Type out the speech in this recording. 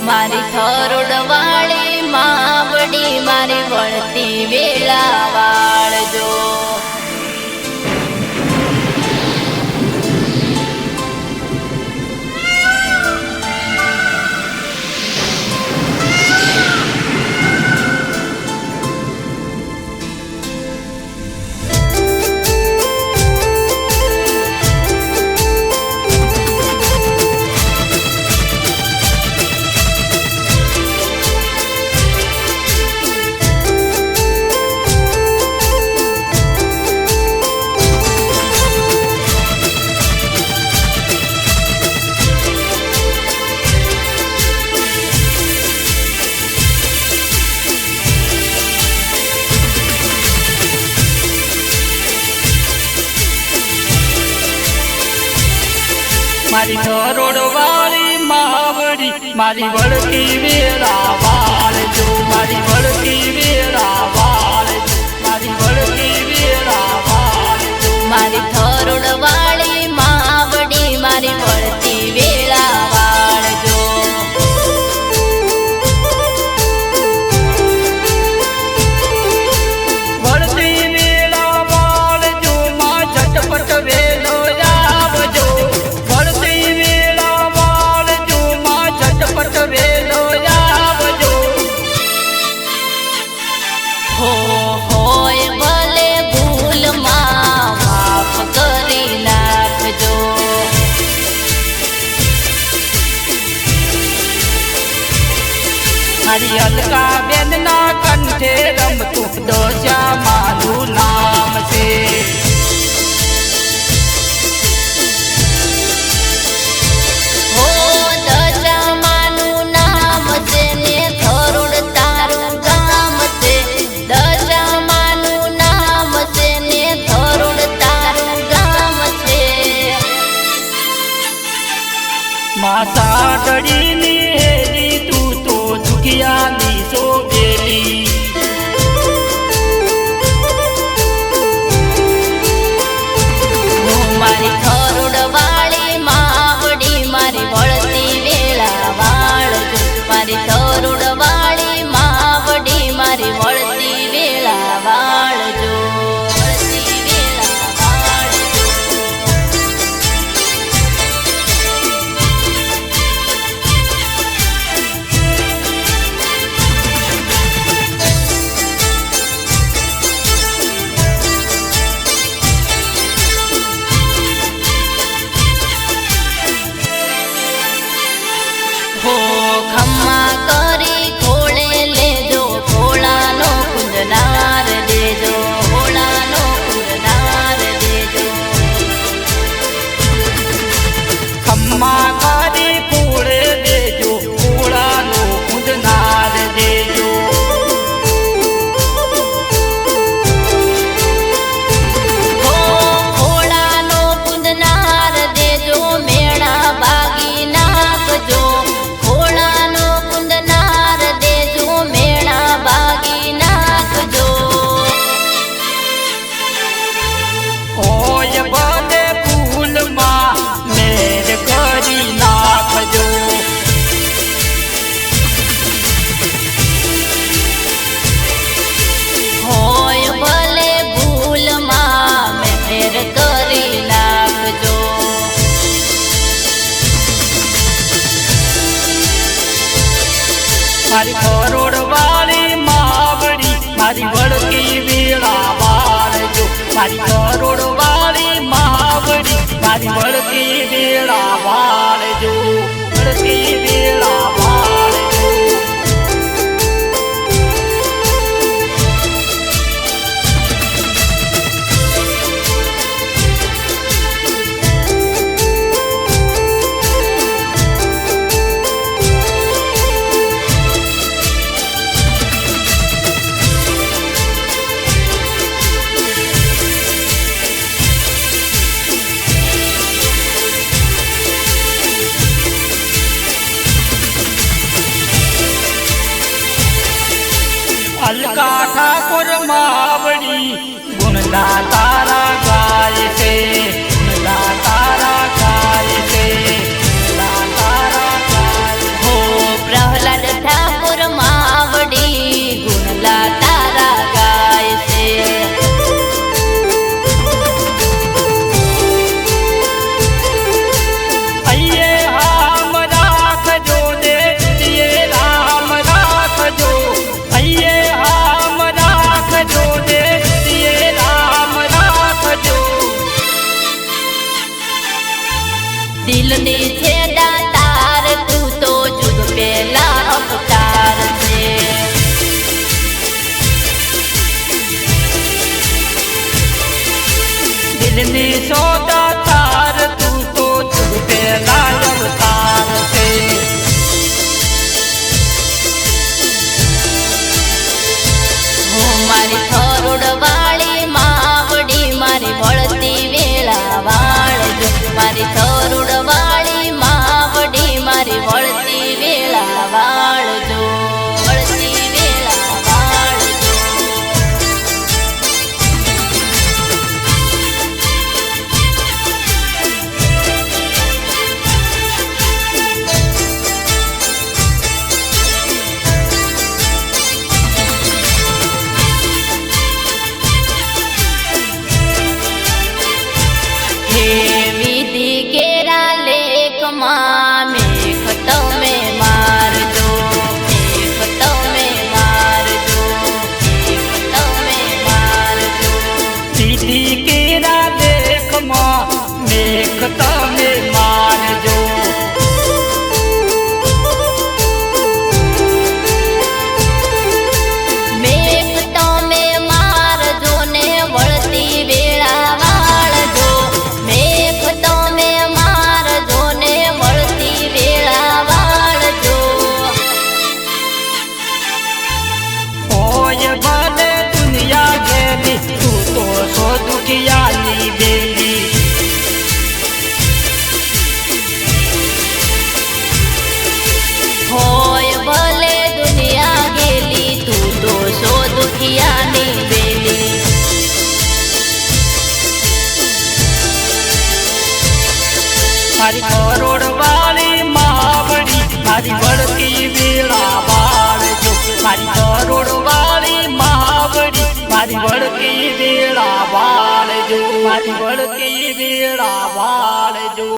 મારી થરોડ વાળી માવડી મારી વળતી વેળા વાળજો. મારી ધરોડ વાળી માવડી, મારી વળતી વેરા વાળજો, મારી વળતી વેરા વાળજો, મારી વળતી વેરા વાળજો. મારી ધરોડ વાળી મારી અલકા બેન ના કંઠે રમતું ડોસા મારું નામ છે માતા ડળીની ભડકી વીણા મારજો મારી કરોડ વાળી માવડી મારી ભડકી વીણા મારજો ભડકી વીણા અલકા ઠાકોર માવડી. સોદા તાર મારી થોરોડ વાળી માવડી, મારી વળતી વેળા મારી થોરોડ વાળી માવડી, મારી વળતી વેળા વાળ મારી ભરતી વેળા વાળજો. મારી કરોડ વાળી માવડી, મારી ભરતી વેળા વાળજો. મારી ભરતી વેળા વાળજો.